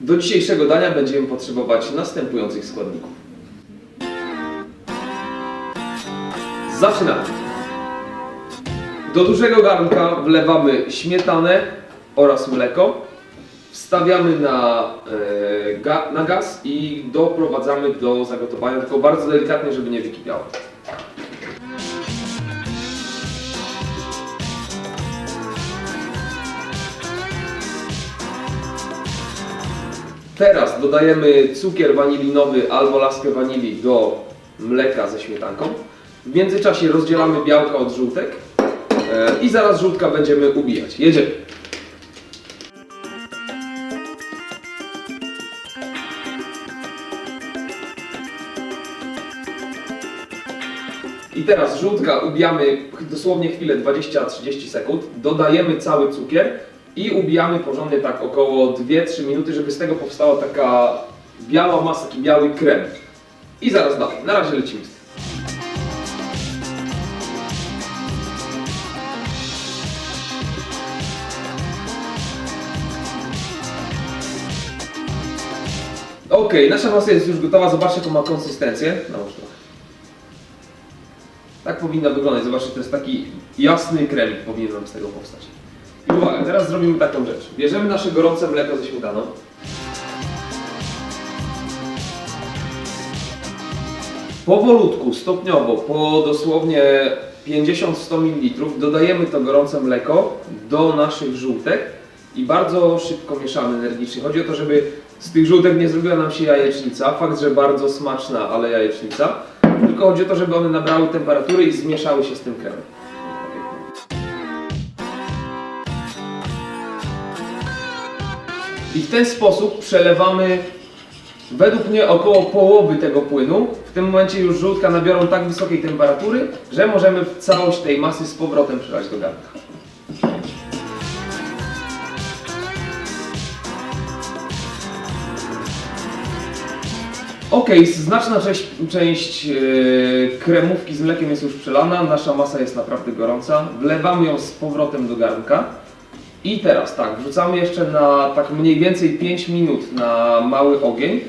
Do dzisiejszego dania będziemy potrzebować następujących składników. Zaczynamy. Do dużego garnka wlewamy śmietanę oraz mleko. Wstawiamy na, e, ga, na gaz i doprowadzamy do zagotowania, tylko bardzo delikatnie, żeby nie wykipiało. Teraz dodajemy cukier wanilinowy albo laskę wanilii do mleka ze śmietanką. W międzyczasie rozdzielamy białka od żółtek e, i zaraz żółtka będziemy ubijać. Jedziemy. I teraz żółtka ubijamy dosłownie chwilę, 20-30 sekund. Dodajemy cały cukier i ubijamy porządnie tak około 2-3 minuty, żeby z tego powstała taka biała masa, taki biały krem. I zaraz dalej. Na razie lecimy. z tym. Ok, nasza masa jest już gotowa. Zobaczcie, jaką ma konsystencję. Nałóż trochę. Tak powinna wyglądać. Zobaczcie, to jest taki jasny kremik powinien nam z tego powstać. I uwaga, teraz zrobimy taką rzecz. Bierzemy nasze gorące mleko ze śmietaną. Powolutku, stopniowo, po dosłownie 50-100 ml dodajemy to gorące mleko do naszych żółtek i bardzo szybko mieszamy energicznie. Chodzi o to, żeby z tych żółtek nie zrobiła nam się jajecznica. Fakt, że bardzo smaczna, ale jajecznica. Tylko chodzi o to, żeby one nabrały temperatury i zmieszały się z tym kremem. I w ten sposób przelewamy według mnie około połowy tego płynu. W tym momencie już żółtka nabiorą tak wysokiej temperatury, że możemy całość tej masy z powrotem przelać do garnka. Ok, znaczna część, część yy, kremówki z mlekiem jest już przelana, nasza masa jest naprawdę gorąca. Wlewamy ją z powrotem do garnka. I teraz tak, wrzucamy jeszcze na tak mniej więcej 5 minut na mały ogień.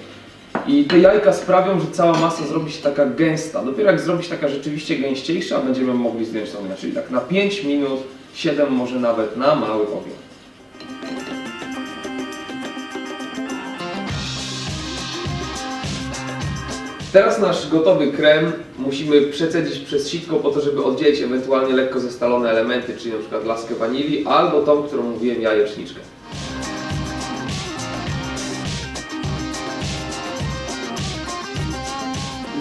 I te jajka sprawią, że cała masa zrobi się taka gęsta. Dopiero jak zrobi się taka rzeczywiście gęściejsza, będziemy mogli zdjąć tą Czyli tak na 5 minut, 7 może nawet na mały ogień. Teraz nasz gotowy krem musimy przecedzić przez sitko po to, żeby oddzielić ewentualnie lekko zestalone elementy, czyli przykład laskę wanilii albo tą, którą mówiłem jajeczniczkę.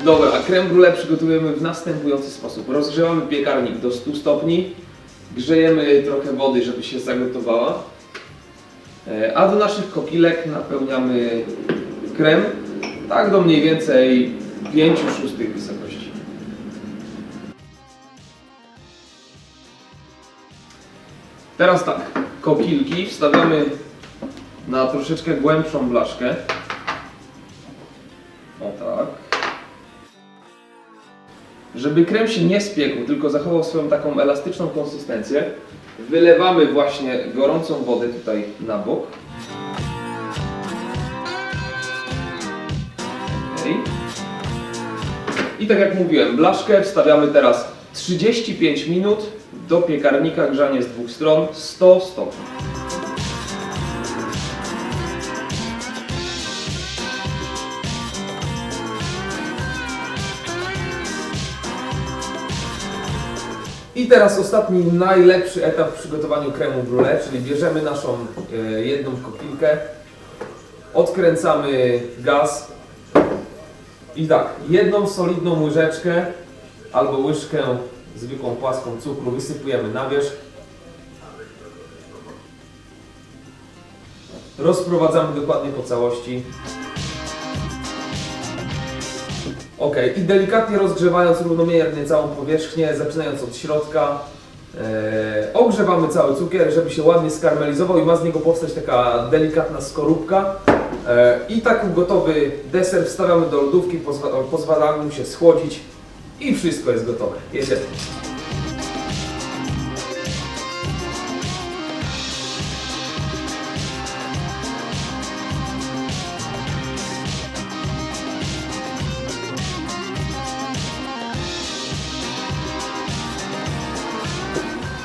Dobra, a creme brulee przygotujemy w następujący sposób. Rozgrzewamy piekarnik do 100 stopni, grzejemy trochę wody, żeby się zagotowała, E, a do naszych kopilek napełniamy krem, tak do mniej więcej 5 szóstych wysokości. Teraz tak, kopilki wstawiamy na troszeczkę głębszą blaszkę. O tak. Żeby krem się nie spiekł, tylko zachował swoją taką elastyczną konsystencję, wylewamy właśnie gorącą wodę tutaj na bok. I tak jak mówiłem, blaszkę wstawiamy teraz 35 minut do piekarnika, grzanie z dwóch stron 100 stopni. I teraz ostatni, najlepszy etap w przygotowaniu kremu brulee, czyli bierzemy naszą e, jedną kopilkę, odkręcamy gaz i tak, jedną solidną łyżeczkę albo łyżkę zwykłą płaską cukru wysypujemy na wierzch. Rozprowadzamy dokładnie po całości. Ok, i delikatnie rozgrzewając równomiernie całą powierzchnię, zaczynając od środka, e, ogrzewamy cały cukier, żeby się ładnie skarmelizował i ma z niego powstać taka delikatna skorupka. E, I taki gotowy deser wstawiamy do lodówki, pozwa pozwalamy mu się schłodzić i wszystko jest gotowe. Jedziemy.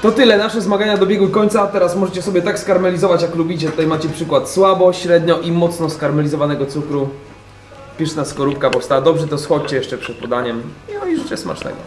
To tyle, nasze zmagania dobiegły końca. Teraz możecie sobie tak skarmelizować jak lubicie. Tutaj macie przykład słabo, średnio i mocno skarmelizowanego cukru. Pyszna skorupka powstała. Dobrze to schodźcie jeszcze przed podaniem. No i życzę smacznego.